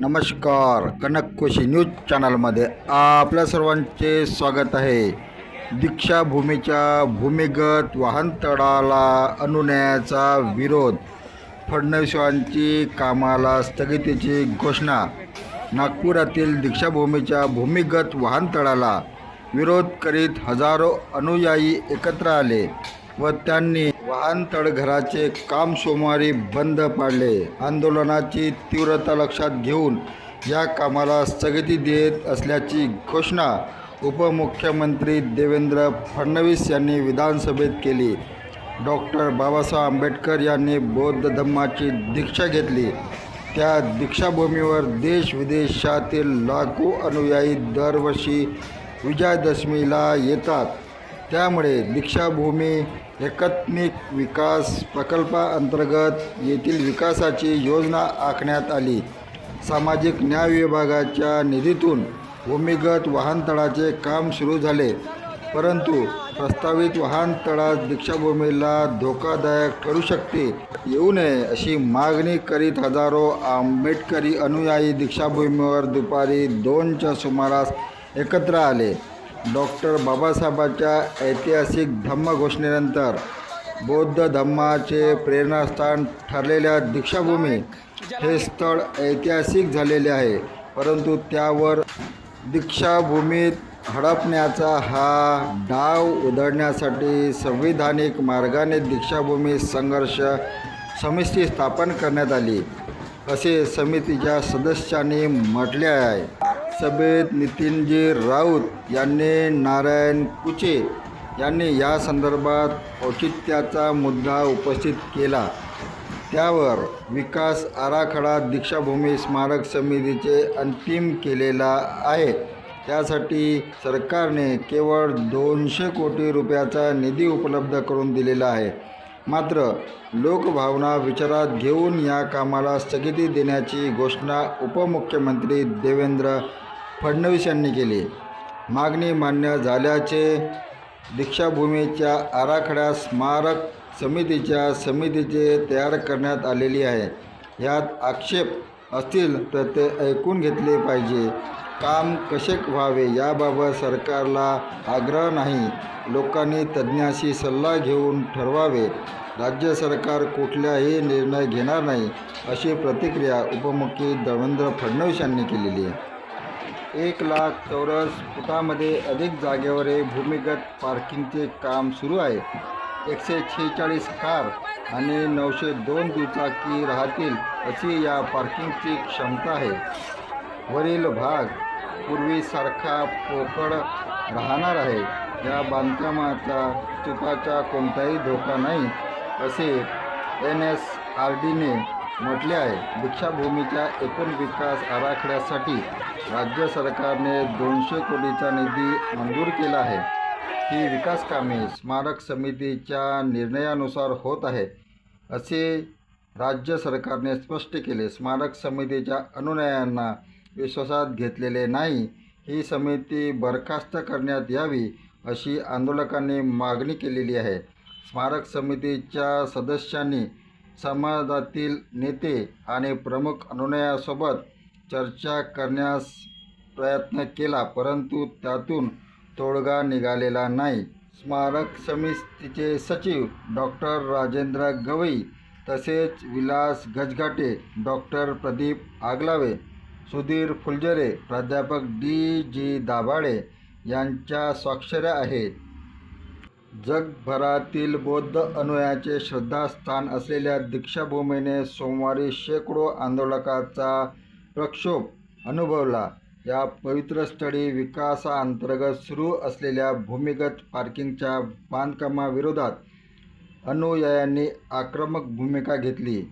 नमस्कार कनककोशी न्यूज चॅनलमध्ये आपल्या सर्वांचे स्वागत आहे. दीक्षाभूमीच्या भूमिगत वाहनतळाला अनुनयाचा विरोध फडणवीसांची कामाला स्थगितीची घोषणा. नागपुरातील दीक्षाभूमीच्या भूमिगत वाहनतळाला विरोध करीत हजारो अनुयायी एकत्र आले व त्यांनी वाहनतळघराचे काम सोमवारी बंद पाडले. आंदोलनाची तीव्रता लक्षात घेऊन या कामाला स्थगिती देत असल्याची घोषणा उपमुख्यमंत्री देवेंद्र फडणवीस यांनी विधानसभेत केली. डॉक्टर बाबासाहेब आंबेडकर यांनी बौद्ध धम्माची दीक्षा घेतली. त्या दीक्षाभूमीवर देश विदेशातील लाखो अनुयायी दरवर्षी विजयादशमीला येतात. त्यामुळे दीक्षाभूमी एकात्मिक विकास प्रकल्पाअंतर्गत येथील विकासाची योजना आखण्यात आली. सामाजिक न्याय विभागाच्या निधीतून भूमिगत वाहनतळाचे काम सुरू झाले. परंतु प्रस्तावित वाहनतळात दीक्षाभूमीला धोकादायक ठरू शकते येऊ नये अशी मागणी करीत हजारो आंबेडकरी अनुयायी दीक्षाभूमीवर दुपारी दोनच्या सुमारास एकत्र आले. डॉक्टर बाबासाहेबांच्या ऐतिहासिक धम्मघोषणेनंतर बौद्ध धम्माचे प्रेरणास्थान ठरलेल्या दीक्षाभूमी हे स्थळ ऐतिहासिक झालेले आहे. परंतु त्यावर दीक्षाभूमीत हडपण्याचा हा डाव उधळण्यासाठी संविधानिक मार्गाने दीक्षाभूमी संघर्ष समिती स्थापन करण्यात आली. असे समितीच्या सदस्यांनी म्हटले आहे. सभेत नितीनजी राऊत यांनी नारायण कुचे यांनी या संदर्भात औचित्याचा मुद्दा उपस्थित केला. त्यावर विकास आराखडा दीक्षाभूमी स्मारक समितीचे अंतिम केलेला आहे. त्यासाठी सरकारने केवळ दोनशे कोटी रुपयाचा निधी उपलब्ध करून दिलेला आहे. मात्र लोकभावना विचारात घेऊन या कामाला स्थगिती देण्याची घोषणा उपमुख्यमंत्री देवेंद्र फडणवीस यांनी केली. मागणी मान्य झाल्याचे दीक्षाभूमीच्या आराखड्या स्मारक समितीच्या समितीचे तयार करण्यात आलेली आहे. यात आक्षेप असतील तर ते ऐकून घेतले पाहिजे. काम कसे व्हावे याबाबत सरकारला आग्रह नाही. लोकांनी तज्ज्ञाशी सल्ला घेऊन ठरवावे. राज्य सरकार कुठलाही निर्णय घेणार नाही अशी प्रतिक्रिया उपमुख्य देवेंद्र फडणवीस यांनी केलेली आहे. एक लाख चौरस फुटामध्ये अधिक जागेवर हे भूमिगत पार्किंगचे काम सुरू आहे. एकशे शेहेचाळीस कार आणि नऊशे दोन दुचाकी राहतील अशी या पार्किंगची क्षमता आहे. वरील भाग पूर्वीसारखा पोकळ राहणार आहे. या बांधकामाचा चुकाचा कोणताही धोका नाही असे एन एस आर डीने म्हटले आहे. दीक्षाभूमीच्या एकूण विकास आराखड्यासाठी राज्य सरकारने दोनशे कोटीचा निधी मंजूर केला आहे. ही विकास कामे स्मारक समितीच्या निर्णयानुसार होत आहे असे राज्य सरकारने स्पष्ट केले. स्मारक समितीच्या अनुनयांना विश्वासात घेतलेले नाही. ही समिती बरखास्त करण्यात यावी अशी आंदोलकांनी मागणी केलेली आहे. स्मारक समितीच्या सदस्यांनी समाजातील नेते आणि प्रमुख अनुनयासोबत चर्चा करण्यास प्रयत्न केला परंतु त्यातून तोडगा निघालेला नाही. स्मारक समितीचे सचिव डॉक्टर राजेंद्र गवई तसेच विलास गजघाटे डॉक्टर प्रदीप आगलावे सुधीर फुलजरे प्राध्यापक डी जी दाभाडे यांच्या स्वाक्षऱ्या आहेत. जगभरातील बौद्ध अनुयायाचे श्रद्धास्थान असलेल्या दीक्षाभूमीने सोमवारी शेकडो आंदोलकाचा प्रक्षोभ अनुभवला. या पवित्र स्थळी विकासाअंतर्गत सुरू असलेल्या भूमिगत पार्किंगच्या बांधकामाविरोधात अनुयायांनी आक्रमक भूमिका घेतली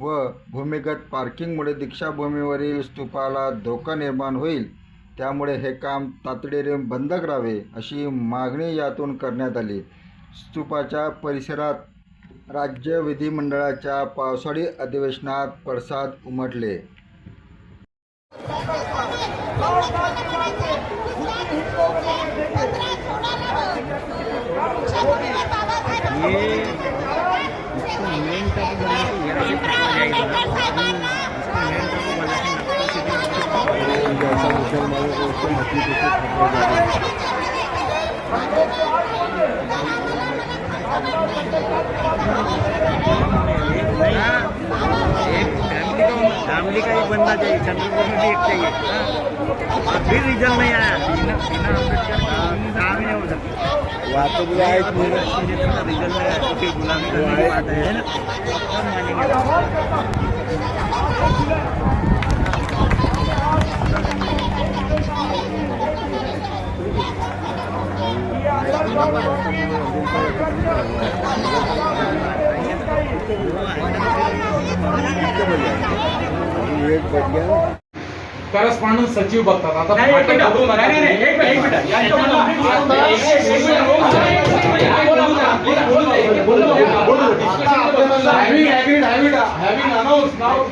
व भूमिगत पार्किंगमुळे दीक्षाभूमीवरील स्तूपाला धोका निर्माण होईल. त्यामुळे हे काम तातडीने बंद करावे अशी मागणी यातून करण्यात आली. स्तूपाच्या परिसरात राज्य विधिमंडळाच्या पावसाळी अधिवेशनात पडसाद उमटले. ये इसको मेन टॉप फैमिली का ही बनना चाहिए चंद्रपुर में भी एक चाहिए और फिर रिजल्ट नहीं आया बिना अम्बेडकर काम नहीं हो सकता वाहतूक जी आहेत पूर्ण. रिजल्ट नहीं आया तो गुलामी करने की बात है ना सब मानेंगे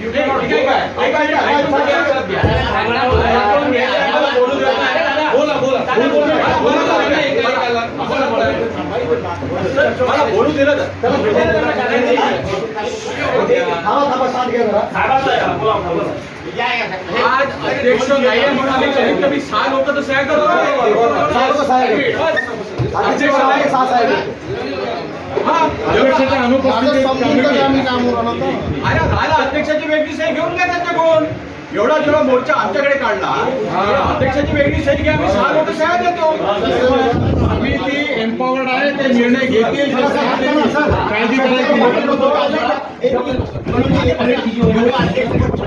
you cannot go back. बोला, बोला. मला बोलू दिलं तर. आज अध्यक्ष नाहीये म्हणून आम्ही कमीत कमी सहा लोक तर सह्या करतो. हा, अध्यक्षाच्या अनुपस्थितीत. अरे झाला अध्यक्षाची वेगळी सही घेऊन घ्या त्यांच्याकडून. एवढा जेव्हा मोर्चा आमच्याकडे काढला अध्यक्षाची वेगळी सही घ्या आम्ही सहा लोक सह्या देतो आम्ही ती एम्पॉवर्ड आहे ते निर्णय घेतील. काळजी करायची.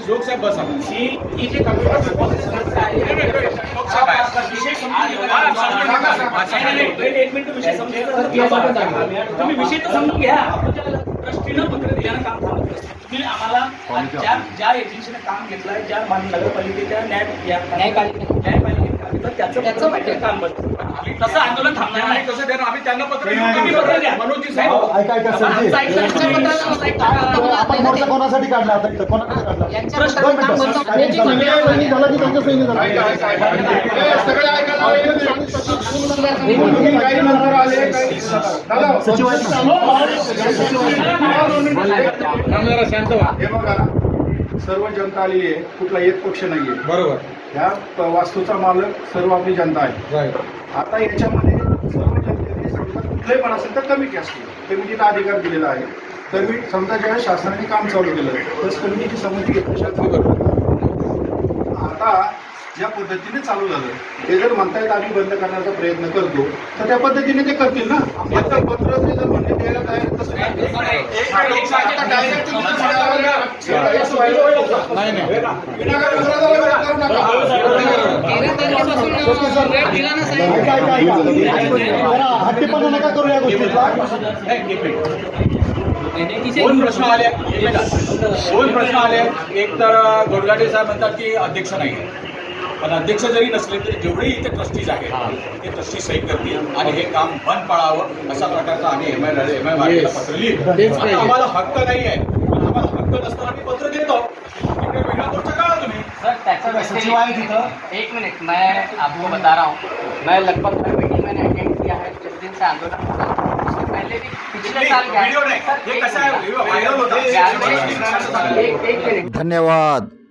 जोक साहेब बस. तुम्ही विषय तर समजून घ्या. ट्रस्टीनं पत्र दिल्यानं काम झालं. तुम्ही आम्हाला ज्या ज्या एजन्सीने काम घेतलंय ज्या मान- नगरपालिकेच्या न्याय या- न्यायपालिकेने काम घेतलं त्याचं त्याचं काम बनतं तसं आंदोलन थांबणार आणि नाही. कसं देणार. आम्ही त्यांना पत्र देऊ. तुम्ही पत्र द्या. मनोजी साहेब. ऐका ऐका सरजी आमचं ऐकलं, आमच्या पत्राला ऐका. आपण मोर्चा कोणासाठी काढला आता? इथं कोणासाठी काढला? यांच्या दोन मिनिटं. काही सैनिक सैनिक झाला की त्यांच्या सैनिक झाला? सचिव आहेत ना? जरा शांत व्हा. हे बघा सर्व जनता आलेली आहे. कुठला एक पक्ष नाहीये. बरोबर. ह्या प- वास्तूचा मालक सर्व आपली जनता आहे. आता याच्यामध्ये सर्व जनतेने समजा कुठलंही पण असेल तर कमिटी असते. कमिटीला अधिकार दिलेला आहे. तर मी समजा ज्यावेळेस शासनाने काम चालू केलं तर कमिटीची संमती घेतल्याशिवाय आता ज्या पद्धतीने चालू झालं ते जर म्हणतायत आम्ही बंद करण्याचा प्रयत्न करतो तर त्या पद्धतीने ते करतील ना? पत्र पत्र ते जर म्हणणे द्यायला तयार हट्टीपणा नका करू या गोष्टीचा दोन प्रश्न आले. दोन प्रश्न आले. एक तर गोडगाडे साहेब म्हणतात की अध्यक्ष नाही. पण अध्यक्ष जरी नसले तरी जेवढे इथे ट्रस्टीज आहेत ते ट्रस्टी सही करतील. आणि हे काम बंद पाळावं अशा प्रकारचं आम्ही एम आय एम आय पत्र लिहिलं. आम्हाला हक्क नाही आहे. पण आम्हाला हक्क नसताना आम्ही पत्र देतो. इकडे वेगळा मोर्चा काढा तुम्ही. सर त्याचं सचिव आहे तिथं एक मिनट मैं आपको बता रहा हूँ. मैं लगभग हर मीटिंग मैंने अटेंड किया है. जिस दिन से आंदोलन हो रहा है उससे पहले भी पिछले साल गया। व्हिडिओ नाही. हे? कसं आहे होता. एक एक मिनट धन्यवाद।